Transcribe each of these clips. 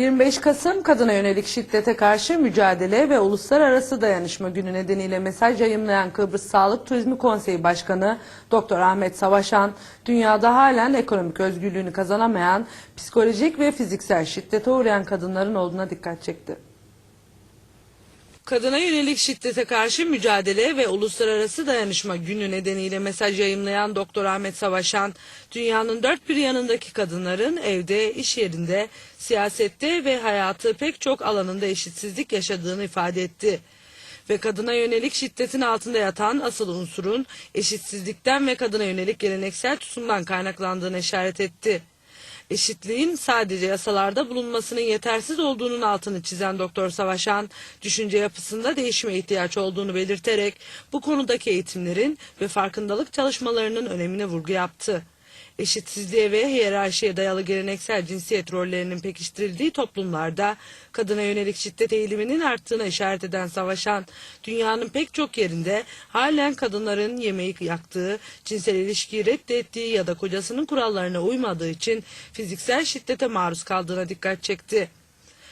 25 Kasım kadına yönelik şiddete karşı mücadele ve uluslararası dayanışma günü nedeniyle mesaj yayımlayan Kıbrıs Sağlık Turizmi Konseyi Başkanı Doktor Ahmet Savaşan, dünyada halen ekonomik özgürlüğünü kazanamayan, psikolojik ve fiziksel şiddete uğrayan kadınların olduğuna dikkat çekti. Kadına yönelik şiddete karşı mücadele ve uluslararası dayanışma günü nedeniyle mesaj yayımlayan Doktor Ahmet Savaşan, dünyanın dört bir yanındaki kadınların evde, iş yerinde, siyasette ve hayatı pek çok alanında eşitsizlik yaşadığını ifade etti. Ve kadına yönelik şiddetin altında yatan asıl unsurun eşitsizlikten ve kadına yönelik geleneksel tutumdan kaynaklandığını işaret etti. Eşitliğin sadece yasalarda bulunmasının yetersiz olduğunun altını çizen Doktor Savaşan, düşünce yapısında değişime ihtiyaç olduğunu belirterek bu konudaki eğitimlerin ve farkındalık çalışmalarının önemine vurgu yaptı. Eşitsizliğe ve hiyerarşiye dayalı geleneksel cinsiyet rollerinin pekiştirildiği toplumlarda kadına yönelik şiddet eğiliminin arttığına işaret eden Savaşan, dünyanın pek çok yerinde halen kadınların yemeği yaktığı, cinsel ilişkiyi reddettiği ya da kocasının kurallarına uymadığı için fiziksel şiddete maruz kaldığına dikkat çekti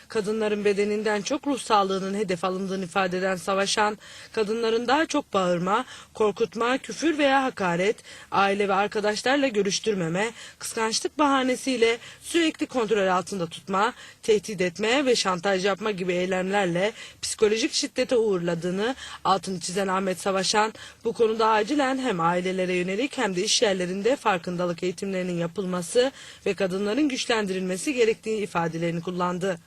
kadınların bedeninden çok ruh sağlığının hedef alındığını ifade eden Savaşan, kadınların daha çok bağırma, korkutma, küfür veya hakaret, aile ve arkadaşlarla görüştürmeme, kıskançlık bahanesiyle sürekli kontrol altında tutma, tehdit etme ve şantaj yapma gibi eylemlerle psikolojik şiddete uğurladığını altını çizen Ahmet Savaşan, bu konuda acilen hem ailelere yönelik hem de iş yerlerinde farkındalık eğitimlerinin yapılması ve kadınların güçlendirilmesi gerektiği ifadelerini kullandı.